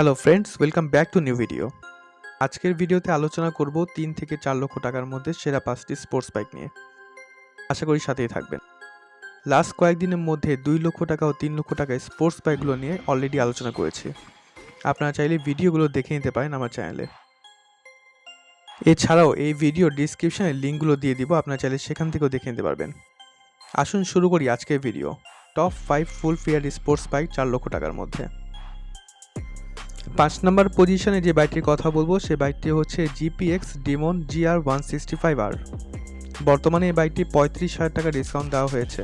Hello friends welcome back to new video আজকের ভিডিওতে আলোচনা করব তিন থেকে চার লক্ষ টাকার মধ্যে সেরা পাঁচটি স্পোর্টস বাইক নিয়ে। আশা করি সাথেই থাকবেন। লাস্ট কয়েকদিনের মধ্যে দুই লক্ষ টাকা ও তিন লক্ষ টাকায় স্পোর্টস বাইকগুলো নিয়ে অলরেডি আলোচনা করেছি। আপনারা চাইলে ভিডিওগুলো দেখে নিতে পারেন আমার চ্যানেলে এছাড়াও এই ভিডিও ডিসক্রিপশনে লিঙ্কগুলো দিয়ে দিব, আপনারা চাইলে সেখান থেকেও দেখে নিতে পারবেন। আসুন শুরু করি আজকের video top five full fair sports bike চার লক্ষ টাকার মধ্যে। পাঁচ নম্বর পজিশনে যে বাইকটির কথা বলব, সে বাইকটি হচ্ছে GPX demon GR one sixty five আর বর্তমানে এই বাইকটি পঁয়ত্রিশ হাজার টাকা ডিসকাউন্ট দেওয়া হয়েছে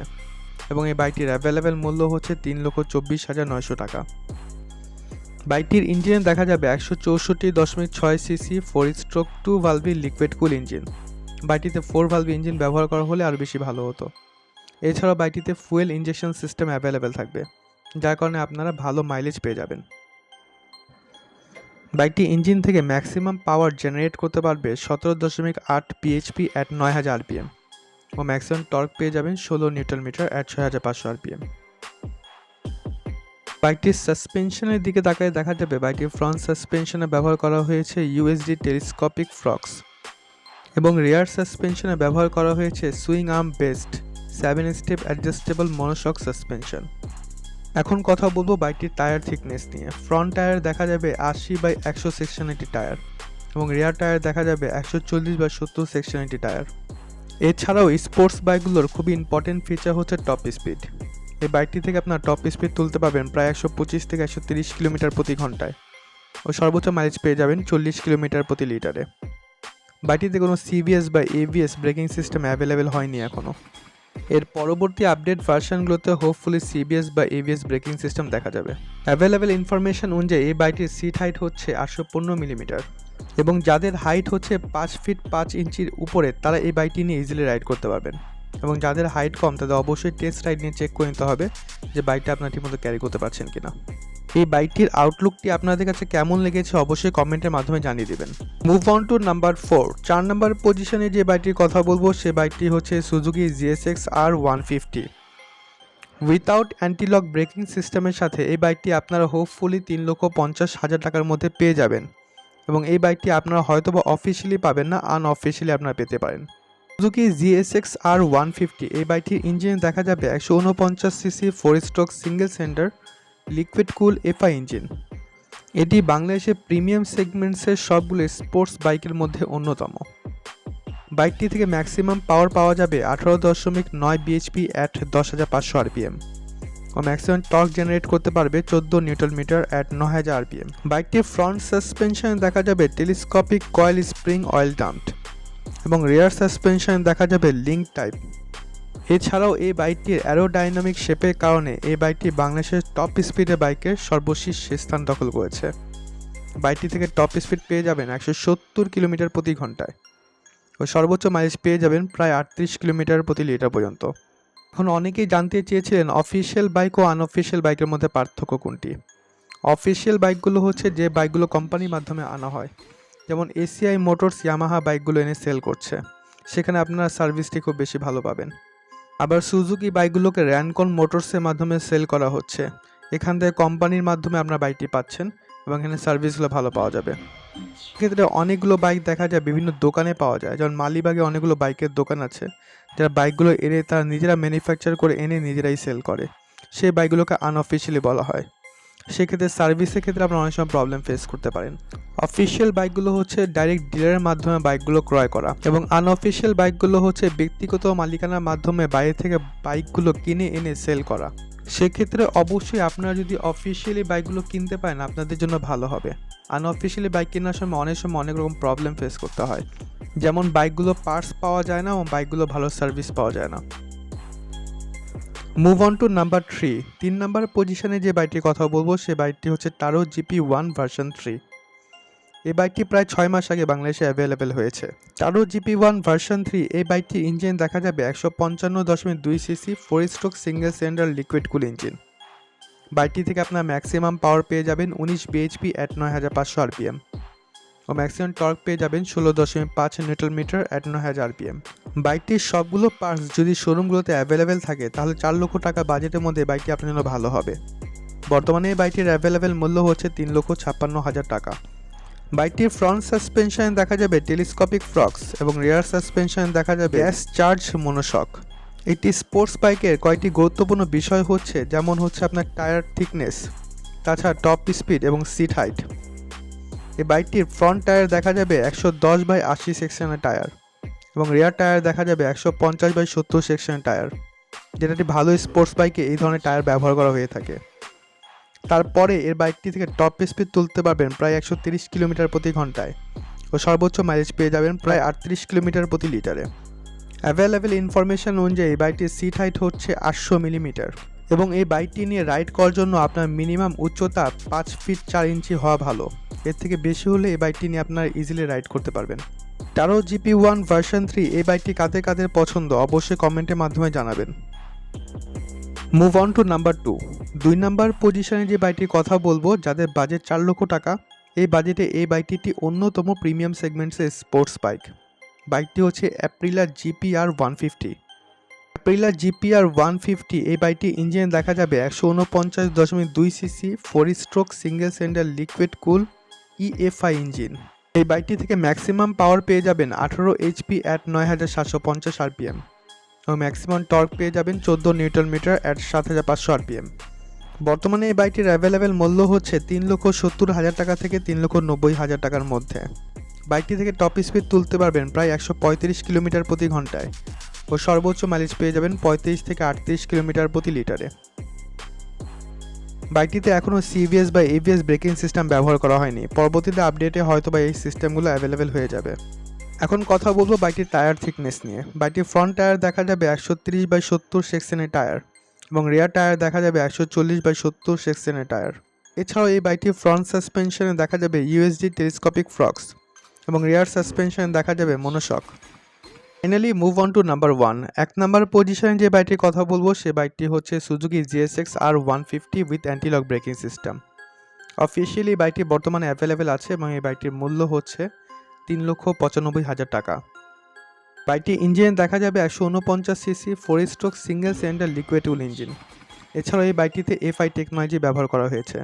এবং এই বাইকটির অ্যাভেলেবেল মূল্য হচ্ছে তিন লক্ষ চব্বিশ হাজার নয়শো টাকা। বাইকটির ইঞ্জিনে দেখা যাবে একশো চৌষট্টি দশমিক ছয় cc four stroke two valve liquid cool engine বাইকটিতে four valve engine ব্যবহার করা হলে আরও বেশি ভালো হতো। এছাড়াও বাইকটিতে ফুয়েল ইঞ্জেকশন সিস্টেম অ্যাভেলেবেল থাকবে, যার কারণে আপনারা ভালো মাইলেজ পেয়ে যাবেন। বাইকটি ইঞ্জিন থেকে ম্যাক্সিমাম পাওয়ার জেনারেট করতে পারবে সতেরো দশমিক আট পিএইচপি অ্যাট নয় হাজার আরপিএম ও ম্যাক্সিমাম টর্ক পেয়ে যাবেন ষোলো নিউটন মিটার অ্যাট ছয় হাজার পাঁচশো আরপিএম বাইকটির সাসপেনশনের দিকে তাকায় দেখা যাবে বাইকটির ফ্রন্ট সাসপেনশনে ব্যবহার করা হয়েছে ইউএসডি টেলিস্কোপিক ফ্রক্স এবং রেয়ার সাসপেনশনে ব্যবহার করা হয়েছে swing arm best seven step adjustable monoshock suspension এখন কথা বলব বাইকটির টায়ার থিকনেস নিয়ে। ফ্রন্ট টায়ার দেখা যাবে আশি বাই একশো সেকশন একটি টায়ার এবং রেয়ার টায়ার দেখা যাবে একশো চল্লিশ বাই সত্তর সেকশন একটি টায়ার। এছাড়াও স্পোর্টস বাইকগুলোর খুবই ইম্পর্টেন্ট ফিচার হচ্ছে টপ স্পিড এই বাইকটি থেকে আপনার টপ স্পিড তুলতে পারবেন প্রায় একশো পঁচিশ থেকে একশো তিরিশ কিলোমিটার প্রতি ঘন্টায় ও সর্বোচ্চ মাইলেজ পেয়ে যাবেন চল্লিশ কিলোমিটার প্রতি লিটারে। বাইকটিতে কোনো সিবিএস বা এবিএস ব্রেকিং সিস্টেম অ্যাভেলেবেল হয়নি এখনও এর পরবর্তী আপডেট ভার্সানগুলোতে হোপফুলি সিবিএস বা এবিএস ব্রেকিং সিস্টেম দেখা যাবে। অ্যাভেলেবেল ইনফরমেশন অনুযায়ী এই বাইকটির সিট হাইট হচ্ছে আটশো পনেরো মিলিমিটার এবং যাদের হাইট হচ্ছে পাঁচ ফিট পাঁচ ইঞ্চির উপরে, তারা এই বাইকটি নিয়ে ইজিলি রাইড করতে পারবেন। এবং যাদের হাইট কম, তাদের অবশ্যই টেস্ট রাইড নিয়ে চেক করে নিতে হবে যে বাইকটা আপনার ঠিকমতো ক্যারি করতে পারছেন কিনা। এই বাইকটির আউটলুকটি আপনাদের কাছে কেমন লেগেছে অবশ্যই কমেন্টের মাধ্যমে জানিয়ে দেবেন। Move on to number four চার নাম্বার পজিশনে যে বাইকটির কথা বলব, সে বাইকটি হচ্ছে Suzuki GSX R one fifty without antilock braking সিস্টেমের সাথে এই বাইকটি আপনারা হোপফুলি তিন লক্ষ পঞ্চাশ হাজার টাকার মধ্যে পেয়ে যাবেন। এবং এই বাইকটি আপনারা হয়তো বা অফিসিয়ালি পাবেন না আনঅফিসিয়ালি আপনারা পেতে পারেন। Suzuki GSX R one fifty এই বাইকটির ইঞ্জিনে দেখা যাবে একশো উনপঞ্চাশ cc four stroke single center liquid cool FI engine. এটি বাংলাদেশের প্রিমিয়াম সেগমেন্টসের সবগুলো স্পোর্টস বাইকের মধ্যে অন্যতম। বাইকটি থেকে ম্যাক্সিমাম পাওয়ার পাওয়া যাবে আঠারো দশমিক নয় বিএইচপি অ্যাট দশ হাজার পাঁচশো আরপিএম। ও ম্যাক্সিমাম টর্ক জেনারেট করতে পারবে চোদ্দ নিউটন মিটার অ্যাট ন হাজার আরপিএম। বাইকটির ফ্রন্ট সাসপেনশনে দেখা যাবে telescopic coil spring oil damped এবং রেয়ার সাসপেনশনে দেখা যাবে লিঙ্ক টাইপ। এছাড়াও এই বাইকটির অ্যারোডাইনামিক শেপের কারণে এই বাইকটি বাংলাদেশের টপ স্পিডের বাইকের সর্বশীর্ষ স্থান দখল করেছে। বাইকটি থেকে টপ স্পিড পেয়ে যাবেন একশো সত্তর কিলোমিটার প্রতি ঘন্টায় ও সর্বোচ্চ মাইলেজ পেয়ে যাবেন প্রায় আটত্রিশ কিলোমিটার প্রতি লিটার পর্যন্ত। এখন অনেকেই জানতে চেয়েছিলেন অফিসিয়াল বাইক ও আনঅফিসিয়াল বাইকের মধ্যে পার্থক্য কোনটি। অফিসিয়াল বাইকগুলো হচ্ছে যে বাইকগুলো কোম্পানির মাধ্যমে আনা হয়। যেমন এসিআই মোটরস ইয়ামাহা বাইকগুলো এনে সেল করছে। সেখানে আপনারা সার্ভিসটি খুব বেশি ভালো পাবেন। আবার সুজুকি বাইকগুলোকে র্যানকন মোটরসের মাধ্যমে সেল করা হচ্ছে। এখান থেকে কোম্পানির মাধ্যমে আপনার বাইকটি পাচ্ছেন এবং এখানে সার্ভিসগুলো ভালো পাওয়া যাবে। ক্ষেত্রে অনেকগুলো বাইক দেখা যায় বিভিন্ন দোকানে পাওয়া যায়। যেমন মালিবাগে অনেকগুলো বাইকের দোকান আছে। যারা বাইকগুলো এনে তারা নিজেরা ম্যানুফ্যাকচার করে এনে নিজেরাই সেল করে। সেই বাইকগুলোকে আনঅফিসিয়ালি বলা হয়। সেক্ষেত্রে সার্ভিসের ক্ষেত্রে আপনারা অনেক সময় প্রবলেম ফেস করতে পারেন। অফিসিয়াল বাইকগুলো হচ্ছে ডাইরেক্ট ডিলারের মাধ্যমে বাইকগুলো ক্রয় করা এবং আনঅফিসিয়াল বাইকগুলো হচ্ছে ব্যক্তিগত মালিকানার মাধ্যমে বাইরে থেকে বাইকগুলো কিনে এনে সেল করা। সেক্ষেত্রে অবশ্যই আপনারা যদি অফিসিয়ালি বাইকগুলো কিনতে পারেন, আপনাদের জন্য ভালো হবে। আনঅফিসিয়ালি বাইক কেনার সময় অনেক সময় অনেক রকম প্রবলেম ফেস করতে হয়। যেমন বাইকগুলো পার্টস পাওয়া যায় না এবং বাইকগুলো ভালো সার্ভিস পাওয়া যায় না। Move on to number three তিন নাম্বার পজিশনে যে বাইকটির কথা বলব, সে বাইকটি হচ্ছে Taro GP one version three এই বাইকটি প্রায় ছয় মাস আগে বাংলাদেশে অ্যাভেলেবেল হয়েছে। Taro GP one version three এই বাইকটির ইঞ্জিন দেখা যাবে একশো পঞ্চান্ন দশমিক দুই cc four stroke single cylinder liquid cool engine বাইকটি থেকে আপনার ম্যাক্সিমাম পাওয়ার পেয়ে যাবেন উনিশ বিএইচপি অ্যাট নয় হাজার পাঁচশো আরপিএম ও ম্যাক্সিমাম টর্ক পেয়ে যাবেন ষোলো দশমিক পাঁচ নিউটন মিটার নয় হাজার আরপিএম বাইকটির সবগুলো পার্টস যদি শোরুমগুলোতে অ্যাভেলেবেল থাকে, তাহলে চার লক্ষ টাকা বাজেটের মধ্যে বাইকটি আপনার জন্য ভালো হবে। বর্তমানে এই বাইকটির অ্যাভেলেবেল মূল্য হচ্ছে তিন লক্ষ ছাপ্পান্ন হাজার টাকা। বাইকটির ফ্রন্ট সাসপেনশনে দেখা যাবে টেলিস্কোপিক ফ্রক্স এবং রিয়ার সাসপেনশনে দেখা যাবে গ্যাস চার্জ মনোশক একটি স্পোর্টস বাইকের কয়েকটি গুরুত্বপূর্ণ বিষয় হচ্ছে, যেমন হচ্ছে আপনার টায়ার থিকনেস তাছাড়া টপ স্পিড এবং সিট হাইট এই বাইকটির ফ্রন্ট টায়ার দেখা যাবে একশো দশ বাই আশি সেকশনের টায়ার এবং রেয়ার টায়ার দেখা যাবে একশো পঞ্চাশ বাই সত্তর সেকশনের টায়ার যেটা একটি ভালো স্পোর্টস বাইকে এই ধরনের টায়ার ব্যবহার করা হয়ে থাকে। তারপরে এর বাইকটি থেকে টপ স্পিড তুলতে পারবেন প্রায় একশো তিরিশ কিলোমিটার প্রতি ঘন্টায় ও সর্বোচ্চ মাইলেজ পেয়ে যাবেন প্রায় আটত্রিশ কিলোমিটার প্রতি লিটারে অ্যাভেলেবেল ইনফরমেশন অনুযায়ী বাইকটির সিট হাইট হচ্ছে আটশো মিলিমিটার এবং এই বাইকটি নিয়ে রাইড করার জন্য আপনার মিনিমাম উচ্চতা পাঁচ ফিট চার ইঞ্চি হওয়া ভালো। এর থেকে বেশি হলে এই বাইকটি নিয়ে আপনার ইজিলি রাইড করতে পারবেন। Taro GP one version three এই বাইকটি কাদের কাদের পছন্দ অবশ্যই কমেন্টের মাধ্যমে জানাবেন। Move on to number two দুই নাম্বার পজিশনে যে বাইকটির কথা বলব, যাদের বাজেট চার লক্ষ টাকা, এই বাজেটে এই বাইকটি অন্যতম প্রিমিয়াম সেগমেন্টসের স্পোর্টস বাইক বাইকটি হচ্ছে Aprilia GPR one fifty Aprilia GPR one fifty এই বাইকটি ইঞ্জিনে দেখা যাবে একশো উনপঞ্চাশ দশমিক দুই cc four stroke single center liquid cool EFI engine. এই বাইকটি থেকে ম্যাক্সিমাম পাওয়ার পেয়ে যাবেন আঠারো এইচপি অ্যাট নয় হাজার সাতশো পঞ্চাশ আরপিএম এবং ম্যাক্সিমাম টর্ক পেয়ে যাবেন চোদ্দ নিউটন মিটার অ্যাট সাত হাজার পাঁচশো আরপিএম। বর্তমানে এই বাইকটির অ্যাভেলেবেল মূল্য হচ্ছে তিন লক্ষ সত্তর হাজার টাকা থেকে তিন লক্ষ নব্বই হাজার টাকার মধ্যে। বাইকটি থেকে টপ স্পিড তুলতে পারবেন প্রায় একশো পঁয়ত্রিশ কিলোমিটার প্রতি ঘন্টায় ও সর্বোচ্চ মাইলেজ পেয়ে যাবেন পঁয়ত্রিশ থেকে আটত্রিশ কিলোমিটার প্রতি লিটারে। বাইকটিতে এখনও সিবিএস বা এবিএস ব্রেকিং সিস্টেম ব্যবহার করা হয়নি। পরবর্তীতে আপডেটে হয়তো বা এই সিস্টেমগুলো অ্যাভেলেবেল হয়ে যাবে। এখন কথা বলব বাইকটির টায়ার থিকনেস নিয়ে। বাইকটির ফ্রন্ট টায়ার দেখা যাবে একশো তিরিশ বাই সত্তর সেকশনের টায়ার এবং রেয়ার টায়ার দেখা যাবে একশো চল্লিশ বাই সত্তর সেকশনের টায়ার এছাড়াও এই বাইকটির ফ্রন্ট সাসপেনশনে দেখা যাবে ইউএসডি টেলিস্কোপিক ফ্রক্স এবং রেয়ার সাসপেনশনে দেখা যাবে monoshock finally move on to number one এক নাম্বার পজিশনে যে বাইকটির কথা বলব, সে বাইকটি হচ্ছে Suzuki GSX R one fifty with antilock braking system officially বাইকটি বর্তমানে অ্যাভেলেবেল আছে এবং এই বাইকটির মূল্য হচ্ছে তিন লক্ষ পঁচানব্বই হাজার টাকা। বাইকটি ইঞ্জিনে দেখা যাবে একশো উনপঞ্চাশ cc four stroke single cylinder liquid cool engine এছাড়াও এই বাইকটিতে এফআই টেকনোলজি ব্যবহার করা হয়েছে।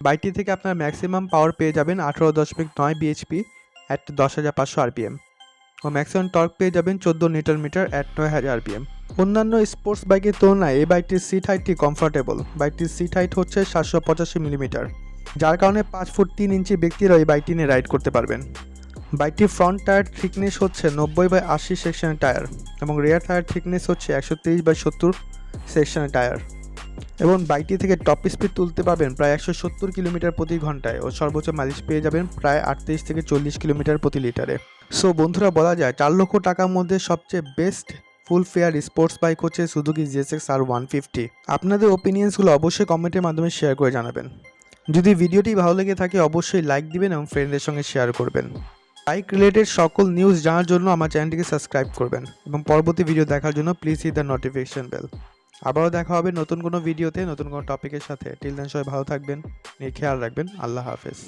বাইকটি থেকে আপনার ম্যাক্সিমাম পাওয়ার পেয়ে যাবেন আঠারো দশমিক নয় বিএইচপি অ্যাট দশ হাজার পাঁচশো আরপিএম ও ম্যাক্সিমাম টর্ক পেয়ে যাবেন চোদ্দ নিউটন মিটার অ্যাট নয় হাজার আরপিএম অন্যান্য স্পোর্টস বাইকের তুলনায় এই বাইকটির সিট হাইটটি কমফোর্টেবল বাইকটির সিট হাইট হচ্ছে সাতশো পঁচাশি মিলিমিটার যার কারণে পাঁচ ফুট তিন ইঞ্চি ব্যক্তিরা এই বাইকটি নিয়ে রাইড করতে পারবেন। বাইকটির ফ্রন্ট টায়ার থিকনেস হচ্ছে নব্বই বাই আশি সেকশনের টায়ার এবং রেয়ার টায়ার থিকনেস হচ্ছে একশো তিরিশ বাই সত্তর সেকশনের টায়ার এবং বাইকটি থেকে টপ স্পিড তুলতে পারবেন প্রায় একশো সত্তর কিলোমিটার প্রতি ঘন্টায় ও সর্বোচ্চ মাইলেজ পেয়ে যাবেন প্রায় আটত্রিশ থেকে চল্লিশ কিলোমিটার প্রতি লিটারে। সো বন্ধুরা, বলা যায় চার লক্ষ টাকার মধ্যে সবচেয়ে best full fair sports bike হচ্ছে Suzuki GSX R one fifty আপনাদের ওপিনিয়ন্সগুলো অবশ্যই কমেন্টের মাধ্যমে শেয়ার করে জানাবেন। যদি ভিডিওটি ভালো লেগে থাকে, অবশ্যই লাইক দিবেন এবং ফ্রেন্ডদের সঙ্গে শেয়ার করবেন। বাইক রিলেটেড সকল নিউজ জানার জন্য আমার চ্যানেলটিকে সাবস্ক্রাইব করবেন এবং পরবর্তী ভিডিও দেখার জন্য প্লিজ ই দ্য নোটিফিকেশন বেল আবারও দেখা হবে নতুন কোনো ভিডিওতে নতুন কোনো টপিকের সাথে। টিল দেন সবাই ভালো থাকবেন, নিয়ে খেয়াল রাখবেন। আল্লাহ হাফেজ।